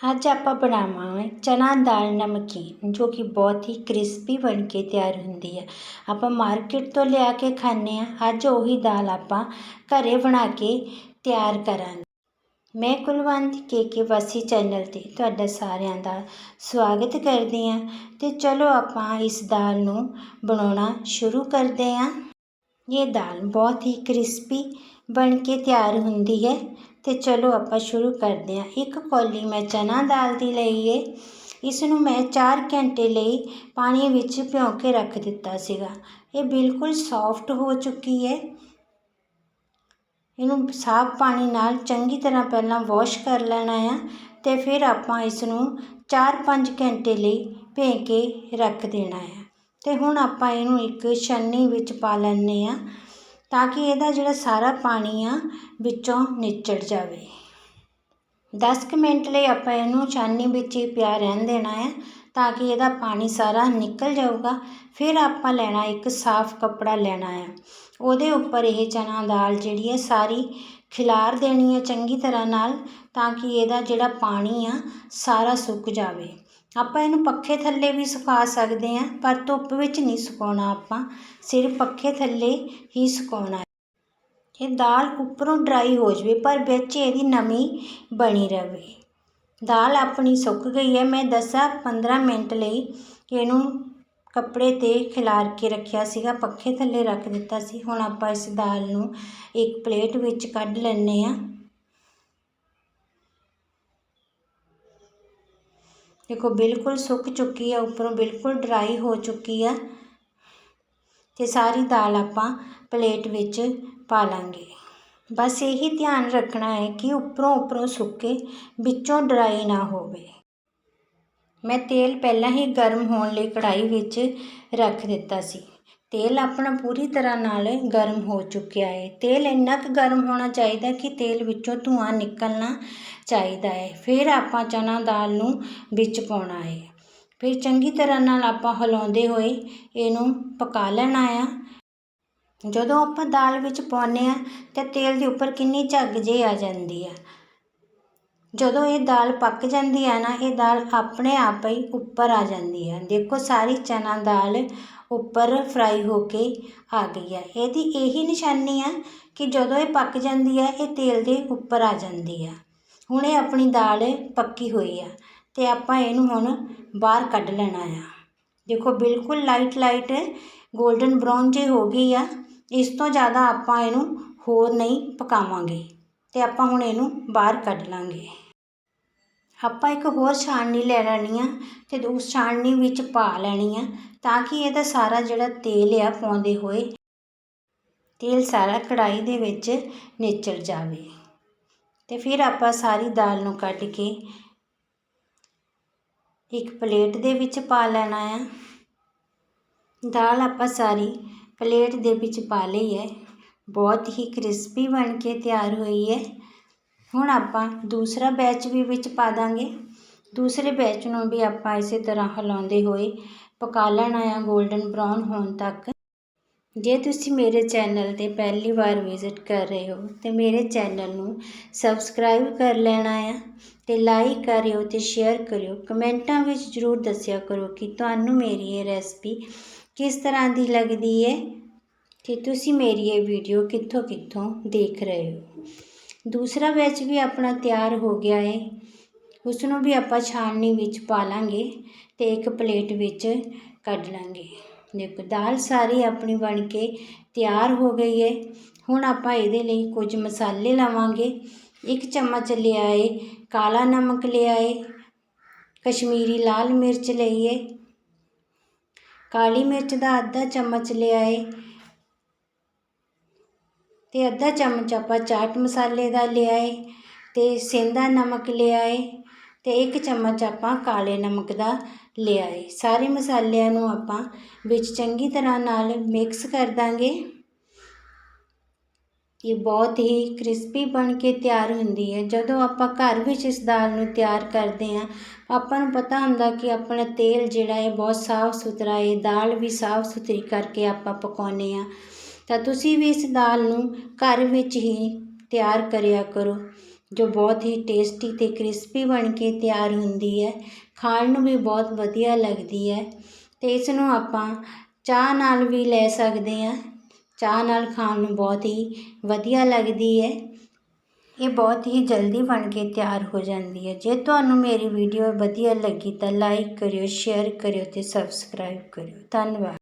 ਅੱਜ ਆਪਾਂ ਬਣਾਵਾਂਗੇ ਚਨਾ ਦਾਲ ਨਮਕੀਨ, ਜੋ ਕਿ ਬਹੁਤ ਹੀ ਕ੍ਰਿਸਪੀ ਬਣ ਕੇ ਤਿਆਰ ਹੁੰਦੀ ਹੈ। ਆਪਾਂ ਮਾਰਕੀਟ ਤੋਂ ਲਿਆ ਕੇ ਖਾਂਦੇ ਹਾਂ। ਅੱਜ ਉਹੀ ਦਾਲ ਆਪਾਂ ਘਰੇ ਬਣਾ ਕੇ ਤਿਆਰ ਕਰਾਂਗੇ। ਮੈਂ ਕੁਲਵੰਤ ਕੇ ਕੇ ਵਾਸੀ ਚੈਨਲ 'ਤੇ ਤੁਹਾਡਾ ਸਾਰਿਆਂ ਦਾ ਸਵਾਗਤ ਕਰਦੀ ਹਾਂ ਅਤੇ ਚਲੋ ਆਪਾਂ ਇਸ ਦਾਲ ਨੂੰ ਬਣਾਉਣਾ ਸ਼ੁਰੂ ਕਰਦੇ ਹਾਂ। ਇਹ ਦਾਲ ਬਹੁਤ ਹੀ ਕ੍ਰਿਸਪੀ ਬਣ ਕੇ ਤਿਆਰ ਹੁੰਦੀ ਹੈ। ਅਤੇ ਚਲੋ ਆਪਾਂ ਸ਼ੁਰੂ ਕਰਦੇ ਹਾਂ। ਇੱਕ ਕੌਲੀ ਮੈਂ ਚਨਾ ਦਾਲ ਦੀ ਲਈ ਹੈ ਇਸ ਨੂੰ ਮੈਂ ਚਾਰ ਘੰਟੇ ਲਈ ਪਾਣੀ ਵਿੱਚ ਭਿਉਂ ਕੇ ਰੱਖ ਦਿੱਤਾ ਸੀਗਾ। ਇਹ ਬਿਲਕੁਲ ਸੌਫਟ ਹੋ ਚੁੱਕੀ ਹੈ। ਇਹਨੂੰ ਸਾਫ਼ ਪਾਣੀ ਨਾਲ ਚੰਗੀ ਤਰ੍ਹਾਂ ਪਹਿਲਾਂ ਵਾਸ਼ ਕਰ ਲੈਣਾ ਆ ਅਤੇ ਫਿਰ ਆਪਾਂ ਇਸ ਨੂੰ 4-5 ਘੰਟੇ ਲਈ ਭੇ ਕੇ ਰੱਖ ਦੇਣਾ ਆ। ਅਤੇ ਹੁਣ ਆਪਾਂ ਇਹਨੂੰ ਇੱਕ ਛੰਨੀ ਵਿੱਚ ਪਾ ਲੈਂਦੇ ਹਾਂ। ਤਾਂ ਕਿ ਇਹਦਾ ਜਿਹੜਾ ਸਾਰਾ ਪਾਣੀ ਆ ਵਿੱਚੋਂ ਨਿਚੜ ਜਾਵੇ। 10 ਕੁ ਮਿੰਟ ਲਈ ਆਪਾਂ ਇਹਨੂੰ ਛਾਨਣੀ ਵਿੱਚ ਹੀ ਪਿਆ ਰਹਿਣ ਦੇਣਾ ਹੈ ਤਾਂ ਕਿ ਇਹਦਾ ਪਾਣੀ ਸਾਰਾ ਨਿਕਲ ਜਾਊਗਾ। ਫਿਰ ਆਪਾਂ ਲੈਣਾ ਇੱਕ ਸਾਫ਼ ਕੱਪੜਾ ਲੈਣਾ ਹੈ। ਉਹਦੇ ਉੱਪਰ ਇਹ ਚਨਾ ਦਾਲ ਜਿਹੜੀ ਹੈ ਸਾਰੀ ਖਿਲਾਰ ਦੇਣੀ ਹੈ ਚੰਗੀ ਤਰ੍ਹਾਂ ਨਾਲ ਤਾਂ ਕਿ ਇਹਦਾ ਜਿਹੜਾ ਪਾਣੀ ਆ ਸਾਰਾ ਸੁੱਕ ਜਾਵੇ। ਆਪਾਂ ਇਹਨੂੰ ਪੱਖੇ ਥੱਲੇ ਵੀ ਸੁਕਾ ਸਕਦੇ ਹਾਂ, ਪਰ ਧੁੱਪ ਵਿੱਚ ਨਹੀਂ ਸੁਕਾਉਣਾ ਆਪਾਂ, ਸਿਰਫ ਪੱਖੇ ਥੱਲੇ ਹੀ ਸੁਕਾਉਣਾ ਇਹ ਦਾਲ ਉੱਪਰੋਂ ਡਰਾਈ ਹੋ ਜਾਵੇ, ਪਰ ਵਿੱਚ ਇਹਦੀ ਨਮੀ ਬਣੀ ਰਹੇ ਦਾਲ ਆਪਣੀ ਸੁੱਕ ਗਈ ਹੈ, ਮੈਂ 10-15 ਮਿੰਟ ਲਈ ਇਹਨੂੰ ਕੱਪੜੇ 'ਤੇ ਖਿਲਾਰ ਕੇ ਰੱਖਿਆ ਸੀਗਾ, ਪੱਖੇ ਥੱਲੇ ਰੱਖ ਦਿੱਤਾ ਸੀ। ਹੁਣ ਆਪਾਂ ਇਸ ਦਾਲ ਨੂੰ ਇੱਕ ਪਲੇਟ ਵਿੱਚ ਕੱਢ ਲੈਂਦੇ ਹਾਂ। ਦੇਖੋ, ਬਿਲਕੁਲ ਸੁੱਕ ਚੁੱਕੀ ਹੈ ਉੱਪਰੋਂ ਬਿਲਕੁਲ ਡਰਾਈ ਹੋ ਚੁੱਕੀ ਹੈ ਤੇ ਸਾਰੀ ਦਾਲ ਆਪਾਂ ਪਲੇਟ ਵਿੱਚ ਪਾ ਲਾਂਗੇ। ਬਸ ਇਹੀ ਧਿਆਨ ਰੱਖਣਾ ਹੈ ਕਿ ਉੱਪਰੋਂ ਉੱਪਰੋਂ ਸੁੱਕੇ, ਵਿੱਚੋਂ ਡਰਾਈ ਨਾ ਹੋਵੇ। ਮੈਂ ਤੇਲ ਪਹਿਲਾਂ ਹੀ ਗਰਮ ਹੋਣ ਲਈ ਕੜਾਈ ਵਿੱਚ ਰੱਖ ਦਿੱਤਾ ਸੀ। ਤੇਲ ਆਪਣਾ ਪੂਰੀ ਤਰ੍ਹਾਂ ਨਾਲ ਗਰਮ ਹੋ ਚੁੱਕਿਆ ਹੈ। ਤੇਲ ਇੰਨਾ ਕੁ ਗਰਮ ਹੋਣਾ ਚਾਹੀਦਾ ਕਿ ਤੇਲ ਵਿੱਚੋਂ ਧੂੰਆਂ ਨਿਕਲਣਾ ਚਾਹੀਦਾ ਹੈ। ਫਿਰ ਆਪਾਂ ਚਨਾ ਦਾਲ ਨੂੰ ਵਿੱਚ ਪਾਉਣਾ ਹੈ। ਫਿਰ ਚੰਗੀ ਤਰ੍ਹਾਂ ਨਾਲ ਆਪਾਂ ਹਿਲਾਉਂਦੇ ਹੋਏ ਇਹਨੂੰ ਪਕਾ ਲੈਣਾ ਆ। ਜਦੋਂ ਆਪਾਂ ਦਾਲ ਵਿੱਚ ਪਾਉਂਦੇ ਆ ਤਾਂ ਤੇਲ ਦੇ ਉੱਪਰ ਕਿੰਨੀ ਝੱਗ ਜੇ ਆ ਜਾਂਦੀ ਆ। ਜਦੋਂ ਇਹ ਦਾਲ ਪੱਕ ਜਾਂਦੀ ਹੈ ਨਾ, ਇਹ ਦਾਲ ਆਪਣੇ ਆਪ ਹੀ ਉੱਪਰ ਆ ਜਾਂਦੀ ਹੈ। ਦੇਖੋ, ਸਾਰੀ ਚਨਾ ਦਾਲ ਉੱਪਰ ਫਰਾਈ ਹੋ ਕੇ ਆ ਗਈ ਹੈ। ਇਹਦੀ ਇਹੀ ਨਿਸ਼ਾਨੀ ਆ ਕਿ ਜਦੋਂ ਇਹ ਪੱਕ ਜਾਂਦੀ ਹੈ, ਇਹ ਤੇਲ ਦੇ ਉੱਪਰ ਆ ਜਾਂਦੀ ਆ ਹੁਣ ਇਹ ਆਪਣੀ ਦਾਲ ਪੱਕੀ ਹੋਈ ਆ ਅਤੇ ਆਪਾਂ ਇਹਨੂੰ ਹੁਣ ਬਾਹਰ ਕੱਢ ਲੈਣਾ ਆ। ਦੇਖੋ, ਬਿਲਕੁਲ ਲਾਈਟ ਲਾਈਟ ਗੋਲਡਨ ਬਰਾਊਨ ਜੇ ਹੋ ਗਈ ਆ, ਇਸ ਤੋਂ ਜ਼ਿਆਦਾ ਆਪਾਂ ਇਹਨੂੰ ਹੋਰ ਨਹੀਂ ਪਕਾਵਾਂਗੇ। ਅਤੇ ਆਪਾਂ ਹੁਣ ਇਹਨੂੰ ਬਾਹਰ ਕੱਢ ਲਾਂਗੇ। ਆਪਾਂ ਇੱਕ ਹੋਰ ਛਾਣਨੀ ਲੈ ਲੈਣੀ ਆ ਅਤੇ ਉਸ ਛਾਣਨੀ ਵਿੱਚ ਪਾ ਲੈਣੀ ਆ ਤਾਂ ਕਿ ਇਹਦਾ ਸਾਰਾ ਜਿਹੜਾ ਤੇਲ ਆ ਪਾਉਂਦੇ ਹੋਏ ਤੇਲ ਸਾਰਾ ਕੜਾਈ ਦੇ ਵਿੱਚ ਨਿਚੜ ਜਾਵੇ। ਅਤੇ ਫਿਰ ਆਪਾਂ ਸਾਰੀ ਦਾਲ ਨੂੰ ਕੱਢ ਕੇ ਇੱਕ ਪਲੇਟ ਦੇ ਵਿੱਚ ਪਾ ਲੈਣਾ ਆ। ਦਾਲ ਆਪਾਂ ਸਾਰੀ ਪਲੇਟ ਦੇ ਵਿੱਚ ਪਾ ਲਈ ਹੈ। ਬਹੁਤ ਹੀ ਕ੍ਰਿਸਪੀ ਬਣ ਕੇ ਤਿਆਰ ਹੋਈ ਹੈ। ਹੁਣ ਆਪਾਂ ਦੂਸਰਾ ਬੈਚ ਵੀ ਵਿੱਚ ਪਾ ਦਾਂਗੇ। ਦੂਸਰੇ ਬੈਚ ਨੂੰ ਵੀ ਆਪਾਂ ਇਸੇ ਤਰ੍ਹਾਂ ਹਿਲਾਉਂਦੇ ਹੋਏ ਪਕਾ ਲੈਣਾ ਆ 골ਡਨ ਬਰਾਊਨ ਹੋਣ ਤੱਕ। ਜੇ ਤੁਸੀਂ ਮੇਰੇ ਚੈਨਲ 'ਤੇ ਪਹਿਲੀ ਵਾਰ ਵਿਜ਼ਿਟ ਕਰ ਰਹੇ ਹੋ ਤੇ ਮੇਰੇ ਚੈਨਲ ਨੂੰ ਸਬਸਕ੍ਰਾਈਬ ਕਰ ਲੈਣਾ ਆ ਤੇ ਲਾਈਕ ਕਰਿਓ ਤੇ ਸ਼ੇਅਰ ਕਰਿਓ, ਕਮੈਂਟਾਂ ਵਿੱਚ ਜ਼ਰੂਰ ਦੱਸਿਆ ਕਰੋ ਕਿ ਤੁਹਾਨੂੰ ਮੇਰੀ ਇਹ ਰੈਸਪੀ ਕਿਸ ਤਰ੍ਹਾਂ ਦੀ ਲੱਗਦੀ ਹੈ। ਤੇ ਤੁਸੀਂ ਮੇਰੀ ਇਹ ਵੀਡੀਓ ਕਿੱਥੋਂ ਕਿੱਥੋਂ ਦੇਖ ਰਹੇ ਹੋ। ਦੂਸਰਾ ਬੈਚ ਵੀ ਆਪਣਾ ਤਿਆਰ ਹੋ ਗਿਆ ਹੈ ਉਸ ਨੂੰ ਵੀ ਆਪਾਂ ਛਾਣਨੀ ਵਿੱਚ ਪਾ ਲਾਂਗੇ ਤੇ ਇੱਕ ਪਲੇਟ ਵਿੱਚ ਕੱਢ ਲਾਂਗੇ। ਦੇਖੋ, ਦਾਲ ਸਾਰੀ ਆਪਣੀ ਬਣ ਕੇ ਤਿਆਰ ਹੋ ਗਈ ਹੈ ਹੁਣ ਆਪਾਂ ਇਹਦੇ ਲਈ ਕੁਝ ਮਸਾਲੇ ਲਾਵਾਂਗੇ। ਇੱਕ ਚਮਚ ਲਿਆਏ ਕਾਲਾ ਨਮਕ ਲਿਆਏ ਕਸ਼ਮੀਰੀ ਲਾਲ ਮਿਰਚ ਲਈਏ ਕਾਲੀ ਮਿਰਚ ਦਾ ਅੱਧਾ ਚਮਚ ਲਿਆਏ ਅਤੇ ਅੱਧਾ ਚਮਚ ਆਪਾਂ ਚਾਟ ਮਸਾਲੇ ਦਾ ਲਿਆਏ ਅਤੇ ਸੇਂਦਾ ਨਮਕ ਲਿਆਏ ਅਤੇ ਇੱਕ ਚਮਚ ਆਪਾਂ ਕਾਲੇ ਨਮਕ ਦਾ ਲਿਆਏ ਸਾਰੇ ਮਸਾਲਿਆਂ ਨੂੰ ਆਪਾਂ ਵਿੱਚ ਚੰਗੀ ਤਰ੍ਹਾਂ ਨਾਲ ਮਿਕਸ ਕਰ ਦਾਂਗੇ। ਇਹ ਬਹੁਤ ਹੀ ਕ੍ਰਿਸਪੀ ਬਣ ਕੇ ਤਿਆਰ ਹੁੰਦੀ ਹੈ। ਜਦੋਂ ਆਪਾਂ ਘਰ ਵਿੱਚ ਇਸ ਦਾਲ ਨੂੰ ਤਿਆਰ ਕਰਦੇ ਹਾਂ, ਆਪਾਂ ਨੂੰ ਪਤਾ ਹੁੰਦਾ ਕਿ ਆਪਣਾ ਤੇਲ ਜਿਹੜਾ ਹੈ ਬਹੁਤ ਸਾਫ਼ ਸੁਥਰਾ ਹੈ। ਦਾਲ ਵੀ ਸਾਫ਼ ਸੁਥਰੀ ਕਰਕੇ ਆਪਾਂ ਪਕਾਉਂਦੇ ਹਾਂ। ਤਾਂ ਤੁਸੀਂ ਵੀ ਇਸ ਦਾਲ ਨੂੰ ਘਰ ਵਿੱਚ ਹੀ ਤਿਆਰ ਕਰਿਆ ਕਰੋ, ਜੋ ਬਹੁਤ ਹੀ ਟੇਸਟੀ ਅਤੇ ਕ੍ਰਿਸਪੀ ਬਣ ਕੇ ਤਿਆਰ ਹੁੰਦੀ ਹੈ। ਖਾਣ ਨੂੰ ਵੀ ਬਹੁਤ ਵਧੀਆ ਲੱਗਦੀ ਹੈ। ਅਤੇ ਇਸ ਨੂੰ ਆਪਾਂ ਚਾਹ ਨਾਲ ਵੀ ਲੈ ਸਕਦੇ ਹਾਂ। ਚਾਹ ਨਾਲ ਖਾਣ ਨੂੰ ਬਹੁਤ ਹੀ ਵਧੀਆ ਲੱਗਦੀ ਹੈ। ਇਹ ਬਹੁਤ ਹੀ ਜਲਦੀ ਬਣ ਕੇ ਤਿਆਰ ਹੋ ਜਾਂਦੀ ਹੈ। ਜੇ ਤੁਹਾਨੂੰ ਮੇਰੀ ਵੀਡੀਓ ਵਧੀਆ ਲੱਗੀ ਤਾਂ ਲਾਈਕ ਕਰਿਓ ਸ਼ੇਅਰ ਕਰਿਓ ਅਤੇ ਸਬਸਕ੍ਰਾਈਬ ਕਰਿਓ। ਧੰਨਵਾਦ।